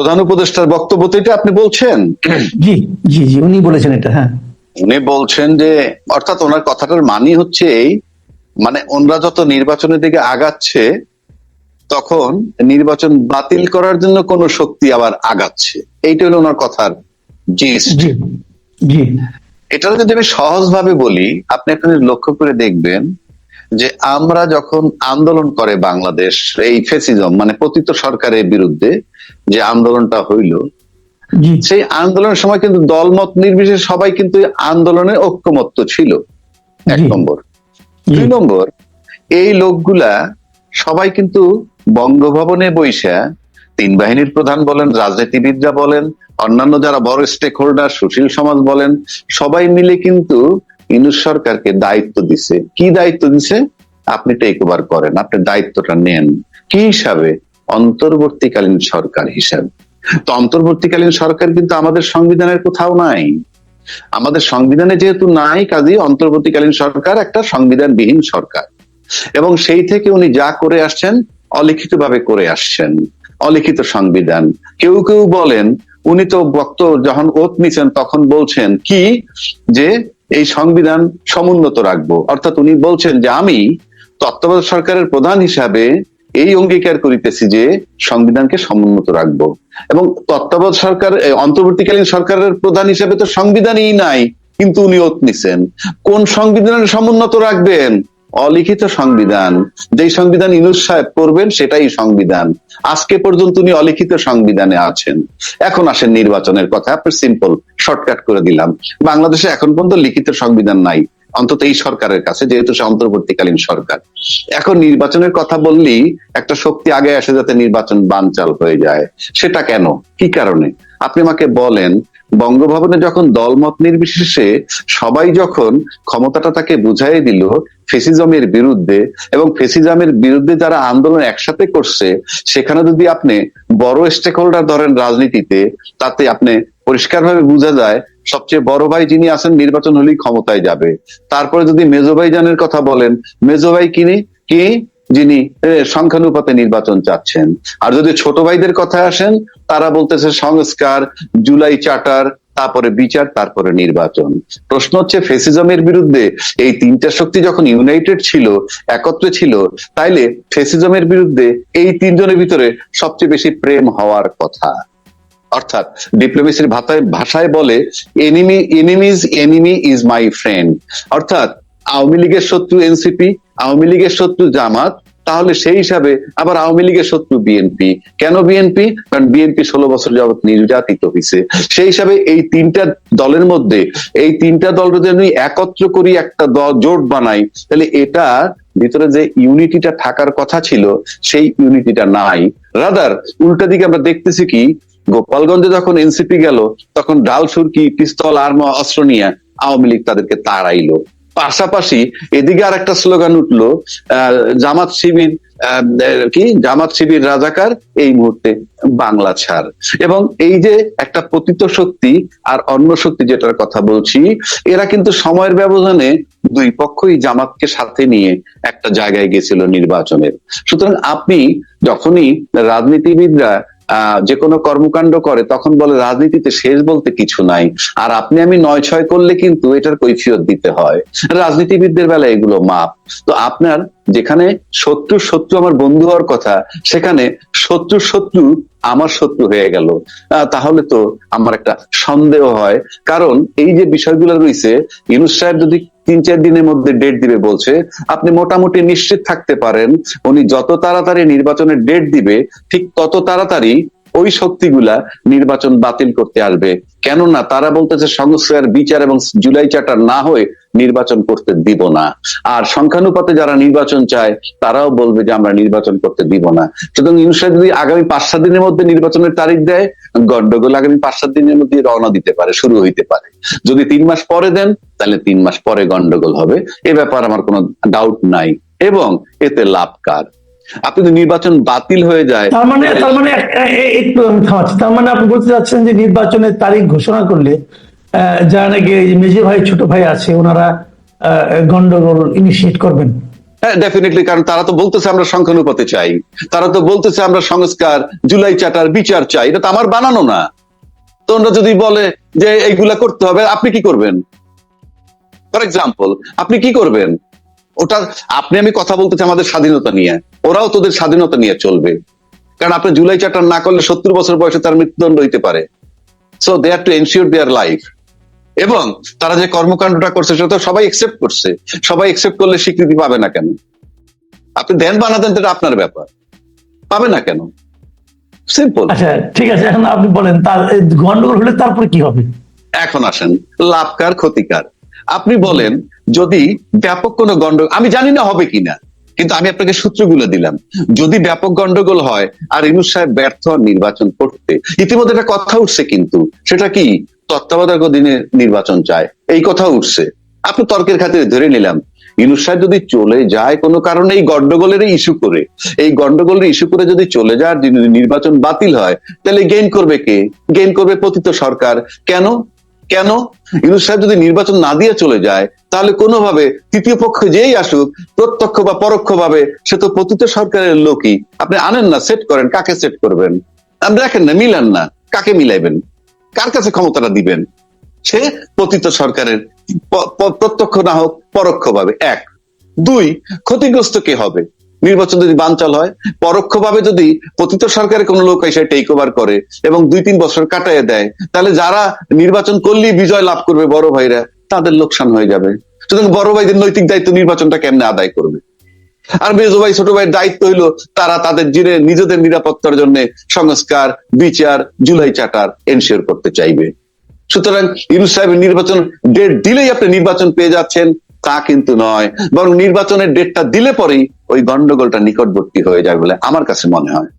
প্রধান উপদেষ্টার বক্তব্য তো এটা আপনি বলছেন। জি জি জি উনি বলেছেন এটা হ্যাঁ। উনি বলছেন যে অর্থাৎ ওনার কথাটার মানি হচ্ছে এই মানে ওনরা যত নির্বাচনের দিকে আগাচ্ছে তখন নির্বাচন বাতিল করার জন্য কোন শক্তি আবার আগাচ্ছে। এইটা হলো ওনার কথার জিস্ট জি জি। এটা যদি আমি সহজভাবে বলি আপনি এখানে লক্ষ্য করে দেখবেন যে আমরা যখন আন্দোলন করে বাংলাদেশ এই ফেসিজম মানে পতিত সরকারের বিরুদ্ধে যে আন্দোলনটা হইল সেই আন্দোলনের সময় কিন্তু দলমত নির্বিশেষে সবাই কিন্তু আন্দোলনে ঐক্যমত্য ছিল। এক নম্বর। দুই নম্বর এই লোকগুলা সবাই কিন্তু বঙ্গভবনে বৈশা তিন বাহিনীর প্রধান বলেন রাজনীতিবিদরা বলেন অন্যান্য যারা বড় স্টেক হোল্ডার সুশীল সমাজ বলেন সবাই মিলে কিন্তু ইনুস সরকারকে দায়িত্ব দিছে। কি দায়িত্ব দিছে? আপনি টেক ওভার করেন, আপনি দায়িত্বটা নেন। কি হিসাবে? অন্তর্বর্তীকালীন সরকার হিসাবে। তো অন্তর্বর্তীকালীন সরকার কিন্তু আমাদের সংবিধানের কোথাও নাই। আমাদের সংবিধানে যেহেতু নাই কাজেই অন্তর্বর্তীকালীন সরকার একটা সংবিধানবিহীন সরকার। এবং সেই থেকে উনি যা করে আসছেন অলিখিত ভাবে করে আসছেন। অলিখিত সংবিধান। কেউ কেউ বলেন, উনি তো বক্ত যখন ওত নিছেন, তখন বলছেন কি? যে এই সংবিধান সমুন্নত রাখব। অর্থাৎ উনি বলছেন যে আমি তত্ত্বাবধায়ক সরকারের প্রধান হিসাবে এই অঙ্গীকার করিতেছি যে সংবিধানকে সমুন্নত রাখব। এবং তত্ত্বাবধায়ক সরকার অন্তর্বর্তীকালীন সরকারের প্রধান হিসাবে তো সংবিধানই নাই, কিন্তু উনি ওত নিছেন। কোন সংবিধানের সমুন্নত রাখবেন? অলিখিত সংবিধান। যেই সংবিধান ইনুস সাহেব করবেন সেটাই সংবিধান। আজকে পর্যন্ত উনি অলিখিত সংবিধানে আছেন। এখন আসেন নির্বাচনের কথা আপনি সিম্পল শর্টকাট করে দিলাম। বাংলাদেশে এখন পর্যন্ত লিখিত সংবিধান নাই। অন্তত এই সরকারের কাছে, যেহেতু সে অন্তর্বর্তীকালীন সরকার। এখন নির্বাচনের কথা বললেই একটা শক্তি আগে আসে যাতে নির্বাচন বানচাল হয়ে যায়। সেটা কেন? কি কারণে? আপনি আমাকে বলেন, বঙ্গভবনে যখন দলমত নির্বিশেষে সবাই যখন ক্ষমতাটা তাকে বুঝাই দিল ফেসিজমের বিরুদ্ধে এবং ফেসিজমের বিরুদ্ধে যারা আন্দোলন একসাথে করছে, সেখানে যদি আপনি বড় স্টেক হোল্ডার ধরেন রাজনীতিতে, তাতে আপনি পরিষ্কারভাবে বোঝা যায়, সবচেয়ে বড় ভাই যিনি আছেন নির্বাচন হলেই ক্ষমতায় যাবে। তারপরে যদি মেজো ভাইজানের কথা বলেন, মেজো ভাই কিনি? কি? যিনি সংখ্যানুপাতে নির্বাচন চাচ্ছেন। আর যদি ছোট ভাইদের কথা আসেন, তারা বলতেছে সংস্কার, জুলাই চার্টার তারপরে বিচার, তারপরে নির্বাচন। প্রশ্ন হচ্ছে, ফেসিজমের বিরুদ্ধে এই তিনটা শক্তি যখন ইউনাইটেড ছিল, একত্রে ছিল, তাইলে ফেসিজমের বিরুদ্ধে এই তিনজনের ভিতরে সবচেয়ে বেশি প্রেম হওয়ার কথা। অর্থাৎ ডিপ্লোমেসির ভাষায় ভাষায় বলে enemy enemies enemy is my friend অর্থাৎ আওয়ামী লীগের শত্রু এনসিপি আওয়ামী লীগের শত্রু জামাত, তাহলে সেই হিসাবে আবার আওয়ামী লীগের শত্রু বিএনপি কেন বিএনপি কারণ বিএনপি ষোলো বছর যাবৎ নির্যাতিত হয়েছে সেই হিসাবে এই তিনটা দলের মধ্যে, এই তিনটা দল যদি একত্র করি, একটা দল জোট বানাই, তাহলে এটা ভিতরে যে ইউনিটিটা থাকার কথা ছিল, সেই ইউনিটিটা নাই। রাদার উল্টা দিকে আমরা দেখতেছি কি গোপালগঞ্জে যখন এনসিপি গেল, তখন ডাল, সুরকি, পিস্তল আর অস্ত্র নিয়ে আওয়ামী লীগ তাদেরকে তাড়াইলো। পাশাপাশি এদিকে আর একটা স্লোগান উঠল জামাত শিবির কি? জামাত শিবির রাজাকার, এই মুহূর্তে বাংলা ছাড়। এবং এই যে একটা পতিত শক্তি আর অন্য শক্তি যেটার কথা বলছি, এরা কিন্তু সময়ের ব্যবধানে দুই পক্ষই জামাতকে সাথে নিয়ে একটা জায়গায় গেছিল নির্বাচনের। সুতরাং আপনি যখনই রাজনীতিবিদরা যে কোনো কর্মকাণ্ড করে, তখন বলে রাজনীতিতে শেষ বলতে কিছু নাই। আর আপনি আমি নয় ছয় করলে কিন্তু এটার কৈফিয়ত দিতে হয়। রাজনীতিবিদদের বেলা এগুলো মাপ। তো আপনার যেখানে শত্রু শত্রু আমার বন্ধু হওয়ার কথা, সেখানে শত্রু শত্রু আমার শত্রু হয়ে গেল। তাহলে তো আমার একটা সন্দেহ হয়। কারণ এই যে বিষয়গুলো রয়েছে, ইউনুস সাহেব যদি তিন চার দিনের মধ্যে ডেট দিবে বলছে, আপনি মোটামুটি নিশ্চিত থাকতে পারেন, উনি যত তাড়াতাড়ি নির্বাচনের ডেট দিবে, ঠিক তত তাড়াতাড়ি ওই শক্তিগুলা নির্বাচন বাতিল করতে আসবে। কেননা তারা বলতেছে সংস্কার, বিচার এবং জুলাই চার্টার না হয়ে নির্বাচন করতে দিব না। আর সংখ্যানুপাতে যারা নির্বাচন চায়, তারাও বলবে যে আমরা নির্বাচন করতে দিব না। সুতরাং ইনশা যদি আগামী পাঁচ সাত দিনের মধ্যে নির্বাচনের তারিখ দেয় গন্ডগোল আগামী পাঁচ সাত দিনের মধ্যে রওনা দিতে পারে, শুরু হইতে পারে। যদি তিন মাস পরে দেন, তাহলে তিন মাস পরে গন্ডগোল হবে। এ ব্যাপার আমার কোনো ডাউট নাই। এবং এতে লাভ কার? আপনি যদি নির্বাচন বাতিল হয়ে যায়। তার মানে তার মানে একটু তার মানে আপনি বলতে চাচ্ছেন যে নির্বাচনের তারিখ ঘোষণা করলে যারা নাকি মেজে ভাই ছোট ভাই আছে ওনারা গন্ডগোল ইনিশিয়েট করবেন। হ্যাঁ ডেফিনেটলি কারণ তারা তো বলতেছে আমরা সংখ্যানুপাতে চাই। তারা তো বলতেছে আমরা সংস্কার জুলাই চাটার বিচার চাই। এটা তো আমার বানানো না। তো ওরা যদি বলে যে এইগুলা করতে হবে আপনি কি করবেন? ফর এক্সাম্পল আপনি কি করবেন? ওটা আপনি আমি কথা বলতেছি আমাদের স্বাধীনতা নিয়ে। ওরাও তোদের স্বাধীনতা নিয়ে চলবে। কারণ আপনি জুলাই চার্টার না করলে সত্তর বছর বয়সে তার মৃত্যুদণ্ড হইতে পারে। So they are to ensure their life এবং তারা যে কর্মকাণ্ডটা করছে সেটা সবাই একসেপ্ট করছে। সবাই একসেপ্ট করলে স্বীকৃতি পাবে না কেন? আপনি ধ্যান বানাতেন এটা আপনার ব্যাপার। পাবে না কেন? সিম্পল আচ্ছা ঠিক আছে এখন আপনি বলেন তার গন্ডগোল হলে তারপরে কি হবে? এখন আসেন লাভকার ক্ষতিকার আপনি বলেন যদি ব্যাপক কোনো গন্ডগোল, আমি জানি না হবে কিনা, কিন্তু আমি আপনাকে সূত্রগুলো দিলাম। যদি ব্যাপক গন্ডগোল হয়, আর ইনুস সাহেব ব্যর্থ নির্বাচন করতে, ইতিমধ্যে একটা কথা উঠছে কিন্তু, সেটা কি? তত্ত্বাবধায়ক দিনে নির্বাচন চায়, এই কথা উঠছে। আপনি তর্কের খাতিরে ধরে নিলাম, ইনুস সাহেব যদি চলে যায় কোনো কারণে এই গন্ডগোলের ইস্যু করে, এই গন্ডগোলের ইস্যু করে যদি চলে যায় নির্বাচন বাতিল হয়, তাহলে গেইন করবে কে? গেইন করবে পতিত সরকার। কেন? কেন? ইউনুস সাহেব যদি নির্বাচন না দিয়ে চলে যায়, তাহলে কোনোভাবে তৃতীয় পক্ষ যেই আসুক, প্রত্যক্ষ বা পরোক্ষ ভাবে সে তো পতিত সরকারের লোকই। আপনি আনেন না সেট করেন, কাকে সেট করবেন? আপনি দেখেন না, মিলান না, কাকে মিলাইবেন? কার কাছে ক্ষমতাটা দিবেন? সে পতিত সরকারের প্রত্যক্ষ না হোক পরোক্ষ ভাবে এক। দুই, ক্ষতিগ্রস্ত কে হবে? নির্বাচন যদি বানচাল হয়, পরোক্ষভাবে যদি পতিত সরকারের কোন লোক এসে টেক ওভার করে এবং দুই তিন বছর কাটাইয়ে দেয়, তাহলে যারা নির্বাচন করলেই বিজয় লাভ করবে বড় ভাইরা, তাদের লোকসান হয়ে যাবে। সুতরাং বড় ভাইদের নৈতিক দায়িত্ব নির্বাচনটা কেমনে আদায় করবে? আর মেজো ভাই, ছোট ভাইয়ের দায়িত্ব হইল তারা তাদের জিনে নিজেদের নিরাপত্তার জন্য সংস্কার, বিচার, জুলাই চার্টার এনশিওর করতে চাইবে। সুতরাং ইউনুস সাহেবের নির্বাচন ডেট দিলেই আপনি নির্বাচন পেয়ে যাচ্ছেন তা কিন্তু নয়। বরং নির্বাচনের ডেটটা দিলে পরেই ওই গন্ডগোলটা নিকটবর্তী হয়ে যায় বলে আমার কাছে মনে হয়।